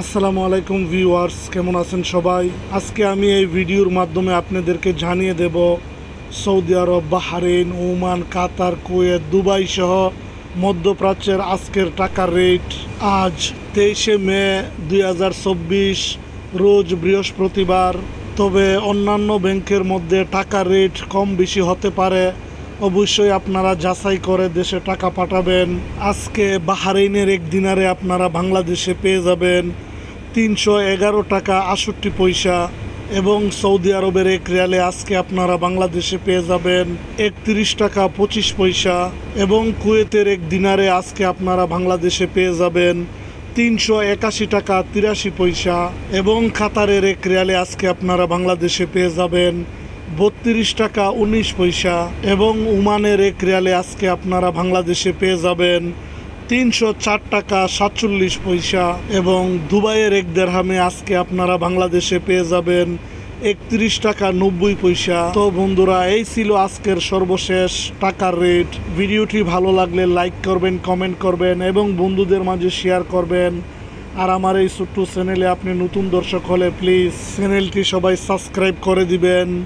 আসসালামু আলাইকুম ভিউয়ার্স, কেমন আছেন সবাই? আজকে আমি এই ভিডিওর মাধ্যমে আপনাদেরকে জানিয়ে দেব Saudi Arabia Bahrain Oman, Qatar, Kuwait, Dubai সহ মধ্যপ্রাচ্যের আজকের টাকার রেট। আজ তেইশে মে দুই হাজার চব্বিশ, রোজ বৃহস্পতিবার। তবে অন্যান্য ব্যাংকের মধ্যে টাকার রেট কম বেশি হতে পারে। অবশ্যই আপনারা যাচাই করে দেশে টাকা পাঠাবেন। আজকে বাহারেইনের এক দিনারে আপনারা বাংলাদেশে পেয়ে যাবেন তিনশো এগারো টাকা আষট্টি পয়সা এবং সৌদি আরবের এক রিয়ালে আজকে আপনারা বাংলাদেশে পেয়ে যাবেন একত্রিশ টাকা পঁচিশ পয়সা এবং কুয়েতের এক দিনারে আজকে আপনারা বাংলাদেশে পেয়ে যাবেন তিনশো একাশি টাকা তিরাশি পয়সা এবং কাতারের এক রিয়ালে আজকে আপনারা বাংলাদেশে পেয়ে যাবেন বত্রিশ টাকা উনিশ পয়সা এবং উমানের এক রিয়ালে আজকে আপনারা বাংলাদেশে পেয়ে যাবেন তিনশো চার টাকা সাতচল্লিশ পয়সা এবং দুবাইয়ের এক দেড়হামে আজকে আপনারা বাংলাদেশে পেয়ে যাবেন একত্রিশ টাকা নব্বই পয়সা। তো বন্ধুরা, এই ছিল আজকের সর্বশেষ টাকার রেট। ভিডিওটি ভালো লাগলে লাইক করবেন, কমেন্ট করবেন এবং বন্ধুদের মাঝে শেয়ার করবেন। আর আমার এই ছোট্ট চ্যানেলে আপনি নতুন দর্শক হলে প্লিজ চ্যানেলটি সবাই সাবস্ক্রাইব করে দিবেন।